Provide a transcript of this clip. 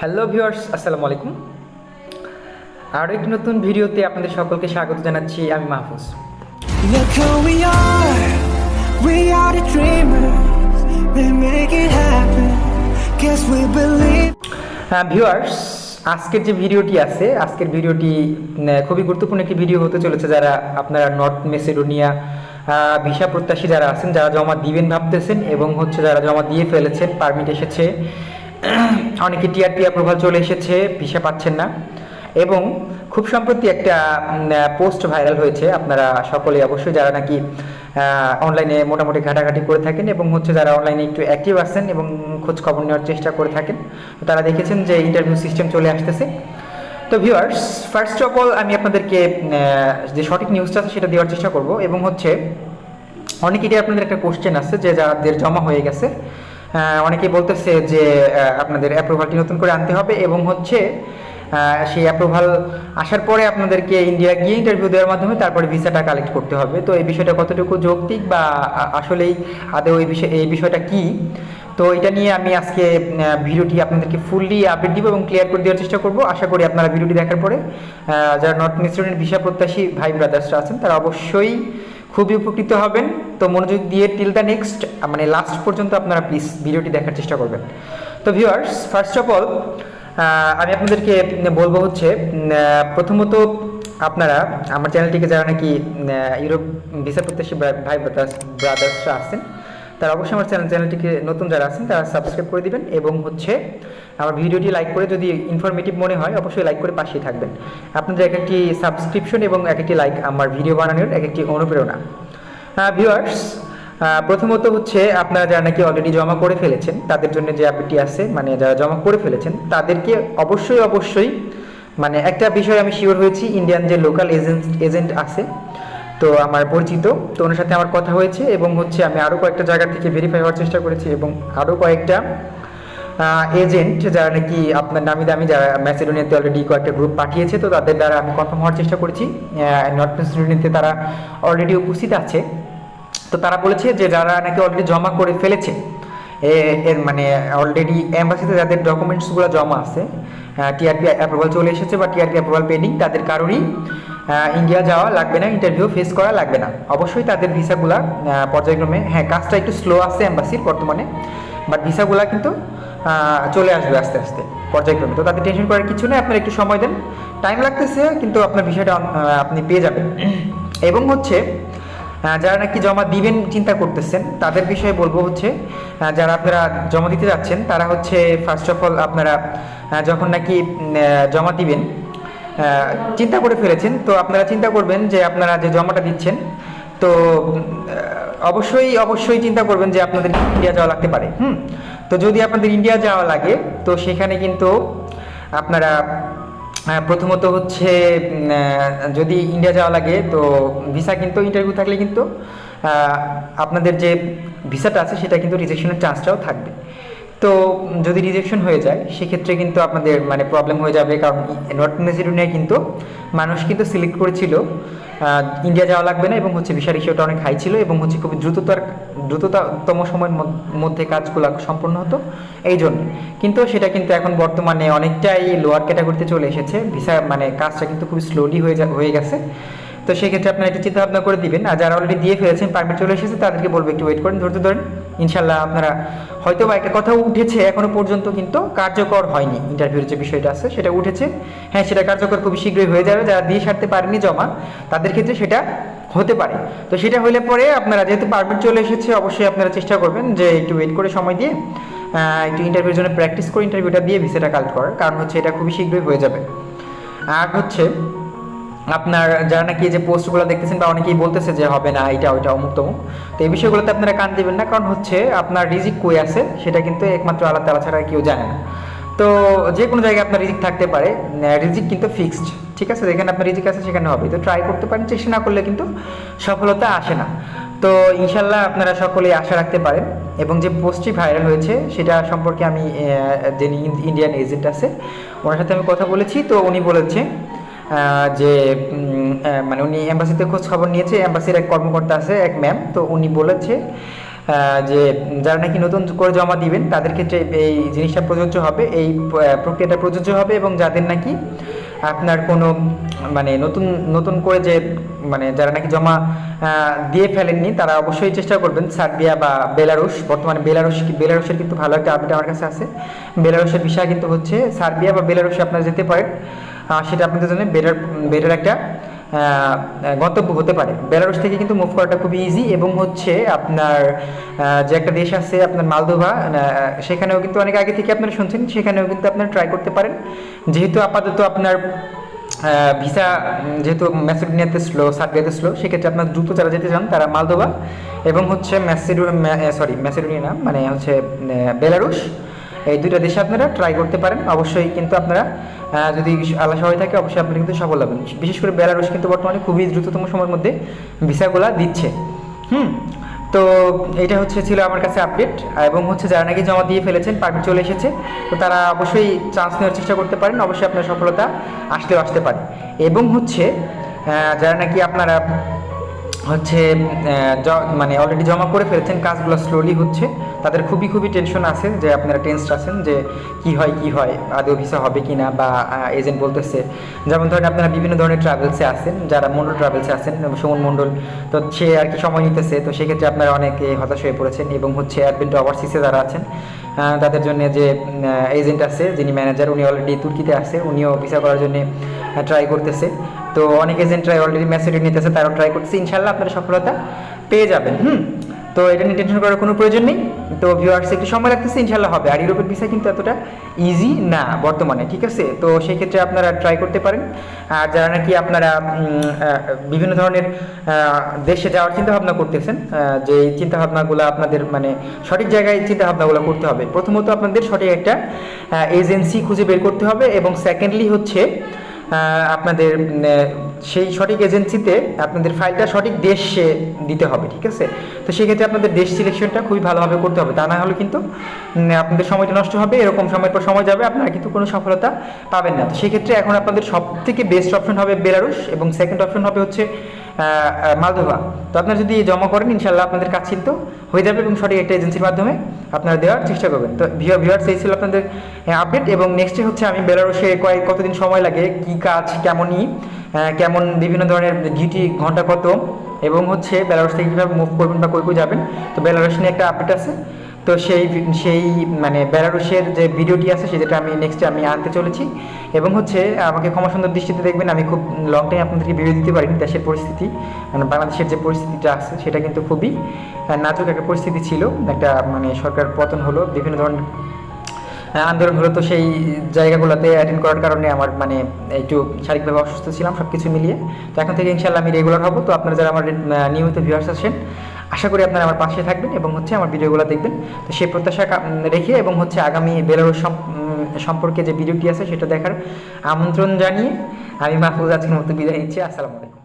Hello viewers আসসালামু আলাইকুম। আরও একটি নতুন ভিডিওতে আপনাদের সকলকে স্বাগত জানাচ্ছি আমি মাহফুজ। ভিউয়ার্স আজকের যে ভিডিওটি আছে আজকের ভিডিওটি খুবই গুরুত্বপূর্ণ একটি ভিডিও হতে চলেছে যারা আপনারা নর্থ মেসিডোনিয়া ভিসা প্রত্যাশী যারা আছেন যারা জমা দিবেন ভাবতেছেন এবং হচ্ছে যারা জমা দিয়ে ফেলেছেন পারমিট এসেছে অনেকে টিআরপি অ্যাপ্রুভাল চলে এসেছে, ভিসা পাচ্ছেন না। এবং খুব সম্প্রতি একটা পোস্ট ভাইরাল হয়েছে। আপনারা সকলে অবশ্যই যারা নাকি অনলাইনে মোটামুটি ঘাটাঘাটি করে থাকেন এবং হচ্ছে যারা অনলাইনে একটু অ্যাক্টিভ আছেন এবং খোঁজ খবর নেওয়ার চেষ্টা করে থাকেন, তারা দেখেছেন যে ইন্টারভিউ সিস্টেম চলে আসতেছে। তো ভিউয়ার্স ফার্স্ট অফ অল আমি আপনাদেরকে যে সঠিক নিউজটা আছে সেটা দেওয়ার চেষ্টা করব। এবং হচ্ছে, অনেকেরই আপনাদের একটা কোশ্চেন আছে যে যাদের জমা হয়ে গেছে আহ, অনেকেই বলতেছে যে আপনাদের অ্যাপ্রুভালটি নতুন করে আনতে হবে এবং হচ্ছে সেই অ্যাপ্রুভাল আসার পরে আপনাদেরকে ইন্ডিয়া গিয়ে ইন্টারভিউ দেওয়ার মাধ্যমে তারপরে ভিসাটা কালেক্ট করতে হবে। তো এই বিষয়টা কতটুকু যৌক্তিক বা আসলেই আদৌ এই বিষয় এই বিষয়টা কি? তো এটা নিয়ে আমি আজকে ভিডিওটি আপনাদেরকে ফুললি আপডেট দিব এবং ক্লিয়ার করে দেওয়ার চেষ্টা করব। আশা করি আপনারা ভিডিওটি দেখার পরে যারা নর্থ মিস্টুডেন্ট ভিসা প্রত্যাশী ভাই ব্রাদার্সরা আছেন তারা অবশ্যই খুবই উপকৃত হবেন। তো মনোযোগ দিয়ে টিল দ্য নেক্সট মানে লাস্ট পর্যন্ত আপনারা প্লিজ ভিডিওটি দেখার চেষ্টা করবেন। তো ভিউয়ার্স ফার্স্ট অফ অল আমি আপনাদেরকে বলব হচ্ছে প্রথমত আপনারা আমার চ্যানেলটিকে যারা নাকি ইউরোপ ভিসা প্রত্যাশী ভাই- ভাই ব্রাদার্স ব্রাদার্সরা আছেন তারা অবশ্যই আমার চ্যানেল চ্যানেলটিকে নতুন যারা আছেন, তারা সাবস্ক্রাইব করে দিবেন এবং হচ্ছে আমার ভিডিওটি লাইক করে যদি ইনফরমেটিভ মনে হয়, অবশ্যই লাইক করে পাশেই থাকবেন। আপনাদের এক একটি সাবস্ক্রিপশন এবং এক একটি লাইক আমার ভিডিও বানানোর এক একটি অনুপ্রেরণা। ভিউয়ার্স প্রথমত হচ্ছে আপনারা যারা নাকি অলরেডি জমা করে ফেলেছেন, তাদের জন্য যে অ্যাপটি আছে মানে যারা জমা করে ফেলেছেন, তাদেরকে অবশ্যই অবশ্যই মানে একটা বিষয় আমি শিওর হয়েছি ইন্ডিয়ান যে লোকাল এজেন্ট এজেন্ট আছে তো আমার পরিচিত, তো ওনার সাথে আমার কথা হয়েছে এবং হচ্ছে আমি আরও কয়েকটা জায়গা থেকে ভেরিফাই হওয়ার চেষ্টা করেছি এবং আরও কয়েকটা এজেন্ট যারা নাকি আপনার নামি দামি যারা ম্যাসিডোনিয়াতে অলরেডি কয়েকটা গ্রুপ পাঠিয়েছে, তো তাদের দ্বারা আমি কনফার্ম হওয়ার চেষ্টা করেছি। নর্থ ম্যাসিডোনিয়াতে তারা অলরেডি উপস্থিত আছে। তো তারা বলেছে যে যারা নাকি অলরেডি জমা করে ফেলেছে মানে অলরেডি অ্যাম্বাসিতে যাদের ডকুমেন্টসগুলো জমা আছে টিআরপি অ্যাপ্রুভাল চলে এসেছে বা টিআরপি অ্যাপ্রুভাল পেন্ডিং তাদের কারোরই ইন্ডিয়া যাওয়া লাগবে না ইন্টারভিউ ফেস করা লাগবে না। অবশ্যই তাদের ভিসাগুলা পর্যায়ক্রমে হ্যাঁ কাজটা একটু স্লো আছে অ্যাম্বাসির বর্তমানে বাট ভিসাগুলা কিন্তু চলে আসবে আস্তে আস্তে পর্যায়ক্রমে। তো তাদের টেনশন করার কিছু নেই আপনারা একটু সময় দেন। টাইম লাগতেছে কিন্তু আপনার আহ, আপনি পেয়ে যাবেন। এবং হচ্ছে যারা নাকি জমা দিবেন চিন্তা করতেছেন, তাদের বিষয়ে বলব হচ্ছে যারা আপনারা জমা দিতে যাচ্ছেন, তারা হচ্ছে ফার্স্ট অফ অল আপনারা যখন নাকি জমা দিবেন চিন্তা করে ফেলেছেন, তো আপনারা চিন্তা করবেন যে আপনারা যে জমাটা দিচ্ছেন, তো অবশ্যই অবশ্যই চিন্তা করবেন যে আপনাদের ইন্ডিয়া যাওয়া লাগতে পারে, হুম? তো যদি আপনাদের ইন্ডিয়া যাওয়া লাগে, তো সেখানে কিন্তু আপনারা প্রথমত হচ্ছে যদি ইন্ডিয়া যাওয়া লাগে, তো ভিসা কিন্তু ইন্টারভিউ থাকলে কিন্তু আপনাদের যে ভিসাটা আছে, সেটা কিন্তু রিজেকশনের চান্সটাও থাকবে। তো যদি রিজেকশন হয়ে যায়, সেক্ষেত্রে কিন্তু আপনাদের মানে প্রবলেম হয়ে যাবে। কারণ নর্থ মেসিডোনিয়া কিন্তু মানুষ কিন্তু সিলেক্ট করেছিল। ইন্ডিয়া যাওয়া লাগবে না এবং হচ্ছে ভিসা রেশিওটা অনেক হাই ছিল এবং হচ্ছে খুবই দ্রুততার, দ্রুততম সময়ের মধ্যে কাজগুলো সম্পন্ন হতো। এই জন্য। কিন্তু সেটা কিন্তু এখন বর্তমানে অনেকটাই লোয়ার ক্যাটাগরিতে চলে এসেছে। ভিসা মানে কাজটা কিন্তু খুবই স্লোলি হয়ে হয়ে গেছে। তো সেক্ষেত্রে আপনারা একটু চিন্তা ভাবনা করে দিবেন। আর যারা অলরেডি দিয়ে ফেলেছেন পারমিট চলে এসেছে, তাদেরকে বলব একটু ওয়েট করেন ধরতে ধরেন। ইনশাল্লাহ আপনারা হয়তো বা একটা কথা উঠেছে এখনও পর্যন্ত, কিন্তু কার্যকর হয়নি। ইন্টারভিউর যে বিষয়টা আছে, সেটা উঠেছে। হ্যাঁ সেটা কার্যকর খুবই শীঘ্রই হয়ে যাবে। যারা দিয়ে সারতে পারেনি জমা, তাদের ক্ষেত্রে সেটা হতে পারে। তো সেটা হলে পরে আপনারা যেহেতু পারমিট চলে এসেছে, অবশ্যই আপনারা চেষ্টা করবেন যে একটু ওয়েট করে সময় দিয়ে একটু ইন্টারভিউর জন্য প্র্যাকটিস করে ইন্টারভিউটা দিয়ে ভিসাটা কালেক্ট করার। কারণ হচ্ছে এটা খুবই শীঘ্রই হয়ে যাবে। আর হচ্ছে আপনার যারা নাকি যে পোস্টগুলো দেখতেছেন বা অনেকেই বলতেছে যে হবে না, এটা ওইটা অমুক তমুক। তো এই বিষয়গুলোতে আপনারা কান দিবেন না, কারণ হচ্ছে আপনার রিজিক কই আছে সেটা কিন্তু একমাত্র আল্লাহ তালা ছাড়া কেউ জানে না। তো যে কোনো জায়গায় আপনার রিজিক থাকতে পারে রিজিক কিন্তু ফিক্সড, ঠিক আছে? যেখানে আপনার রিজিক আছে সেখানে হবে। তো ট্রাই করতে পারেন, চেষ্টা না করলে কিন্তু সফলতা আসে না। তো ইনশাল্লাহ আপনারা সকলেই আশা রাখতে পারেন। এবং যে পোস্টটি ভাইরাল হয়েছে সেটা সম্পর্কে আমি যিনি ইন্ডিয়ান এজেন্ট আছে, ওনার সাথে আমি কথা বলেছি। তো উনি বলেছে যে মানে উনি এম্বাসিতে খোঁজ খবর নিয়েছে এম্বাসির এক কর্মকর্তা আছে, এক ম্যাম তো উনি বলেছে যে যারা নাকি নতুন করে জমা দিবেন, তাদের ক্ষেত্রে এই জিনিসটা প্রযোজ্য হবে, এই প্রক্রিয়াটা প্রযোজ্য হবে এবং যাদের নাকি আপনার কোনো মানে নতুন নতুন করে যে মানে যারা নাকি জমা দিয়ে ফেলেননি, তারা অবশ্যই চেষ্টা করবেন, সার্বিয়া বা বেলারুশ, বর্তমানে বেলারুশ, বেলারুশের কিন্তু ভালো একটা আপডেট আমার কাছে আছে, বেলারুশের বিষয় কিন্তু হচ্ছে, সার্বিয়া বা বেলারুশে আপনারা যেতে পারেন সেটা আপনাদের জন্য বেটার বেটার একটা গন্তব্য হতে পারে। বেলারুশ থেকে কিন্তু মুভ করাটা খুবই ইজি এবং হচ্ছে আপনার যে একটা দেশ আছে, আপনার মালদোভা সেখানেও কিন্তু অনেক আগে থেকে আপনারা শুনছেন, সেখানেও কিন্তু আপনারা ট্রাই করতে পারেন। যেহেতু আপাতত আপনার ভিসা যেহেতু ম্যাসেডোনিয়াতে স্লো সার্বিয়াতে স্লো সেক্ষেত্রে আপনার দ্রুত যারা যেতে চান, তারা মালদোভা এবং হচ্ছে ম্যাসেডো সরি ম্যাসেডোনিয়া না মানে হচ্ছে বেলারুশ এই দুইটা দেশে আপনারা ট্রাই করতে পারেন। অবশ্যই কিন্তু আপনারা যদি আল্লাহ সবাই থাকে, অবশ্যই আপনারা কিন্তু সফল হবেন। বিশেষ করে বেলারুশ কিন্তু বর্তমানে খুবই দ্রুততম সময়ের মধ্যে ভিসাগুলা দিচ্ছে। হুম? তো এটা হচ্ছে ছিল আমার কাছে আপডেট এবং হচ্ছে যারা নাকি জমা দিয়ে ফেলেছেন পারমিট চলে এসেছে, তো তারা অবশ্যই চান্স নেওয়ার চেষ্টা করতে পারেন। অবশ্যই আপনার সফলতা আসতেও আসতে পারে। এবং হচ্ছে যারা নাকি আপনারা হচ্ছে মানে অলরেডি জমা করে ফেলেছেন, কাজগুলো স্লোলি হচ্ছে। তাদের খুবই খুবই টেনশন আছে যে আপনারা টেনসড আছেন যে কি হয় কি হয়, আদৌ ভিসা হবে কি না বা এজেন্ট বলতেছে। যেমন ধরেন আপনারা বিভিন্ন ধরনের ট্রাভেলসে আছেন, যারা মন্ডল ট্রাভেলসে আছেন, সুমন মন্ডল, তো সে আর কি সময় নিতেছে, তো সেক্ষেত্রে আপনারা অনেকে হতাশ হয়ে পড়েছেন এবং হচ্ছে অ্যাডভেন্ট ওভারসিসে যারা আছেন তাদের জন্য যে এজেন্ট আছে, যিনি ম্যানেজার উনি অলরেডি তুর্কিতে আছে, উনিও ভিসা করার জন্য ট্রাই করতেছে। তো অনেক এজেন্টরাই অলরেডি মেসেজ নিতেছে, তারাও ট্রাই করতেছে। ইনশাল্লাহ আপনারা সফলতা পেয়ে যাবেন, হুম? তো এটা নিয়ে টেনশন করার কোনো প্রয়োজন নেই। তো ভিউয়ার্স একটু সময় লাগতেছে ইনশাল্লাহ হবে। আর ইউরোপের ভিসা কিন্তু এতটা ইজি না বর্তমানে, ঠিক আছে? তো সেই ক্ষেত্রে আপনারা ট্রাই করতে পারেন। আর যারা নাকি আপনারা বিভিন্ন ধরনের দেশে যাওয়ার চিন্তা ভাবনা করতেছেন যে চিন্তা ভাবনাগুলো আপনাদের মানে সঠিক জায়গায় চিন্তা ভাবনাগুলো করতে হবে। প্রথমত আপনাদের সঠিক একটা এজেন্সি খুঁজে বের করতে হবে এবং সেকেন্ডলি হচ্ছে আপনাদের সেই সঠিক এজেন্সিতে আপনাদের ফাইলটা সঠিক দেশে দিতে হবে, ঠিক আছে? তো সেক্ষেত্রে আপনাদের দেশ সিলেকশনটা খুবই ভালোভাবে করতে হবে। তা না হলে কিন্তু আপনাদের সময়টা নষ্ট হবে, এরকম সময়ের পর সময় যাবে, আপনারা কিন্তু কোনো সফলতা পাবেন না। তো সেক্ষেত্রে এখন আপনাদের সব থেকে বেস্ট অপশন হবে বেলারুশ এবং সেকেন্ড অপশন হবে হচ্ছে মালদোভা তো আপনারা যদি জমা করেন ইনশাল্লাহ আপনাদের কাজ কিন্তু হয়ে যাবে এবং সঠিক একটা এজেন্সির মাধ্যমে আপনারা দেওয়ার চেষ্টা করবেন। তো ভিও ভিওয়ার্স এই ছিল আপনাদের আপডেট এবং নেক্সটে হচ্ছে আমি বেলারুশে কয়েক কতদিন সময় লাগে, কি কাজ, কেমনই কেমন বিভিন্ন ধরনের ডিউটি ঘণ্টা কত, এবং হচ্ছে বেলারস থেকে কীভাবে মুভ করবেন বা কই কই যাবেন। তো বেলারস নিয়ে একটা আপডেট আছে। তো সেই সেই মানে বেলারুশের যে ভিডিওটি আছে সেটা আমি নেক্সটে আমি আনতে চলেছি এবং হচ্ছে আমাকে ক্ষমা সুন্দর দৃষ্টিতে দেখবেন, আমি খুব লং টাইম আপনাদেরকে ভিডিও দিতে পারিনি দেশের পরিস্থিতি মানে বাংলাদেশের যে পরিস্থিতিটা আছে সেটা কিন্তু খুবই নাজুক একটা পরিস্থিতি ছিল, একটা মানে সরকার পতন হলো, বিভিন্ন ধরনের আন্দোলন হলো, তো সেই জায়গাগুলোতে অ্যাটেন্ড করার কারণে আমার মানে একটু শারীরিকভাবে অসুস্থ ছিলাম সব কিছু মিলিয়ে। তো এখন থেকে ইনশাল্লাহ আমি রেগুলার হব। তো আপনারা যারা আমার নিয়মিত ভিউয়ার্স আছেন আশা করি আপনারা আমার পাশে থাকবেন এবং হচ্ছে আমার ভিডিওগুলো দেখবেন। তো সেই প্রত্যাশা রেখে এবং হচ্ছে আগামী বেলারুস সম- সম্পর্কে যে ভিডিওটি আছে সেটা দেখার আমন্ত্রণ জানিয়ে আমি মাহফুজ আজকের মতো বিদায় নিচ্ছি। আসসালামু আলাইকুম।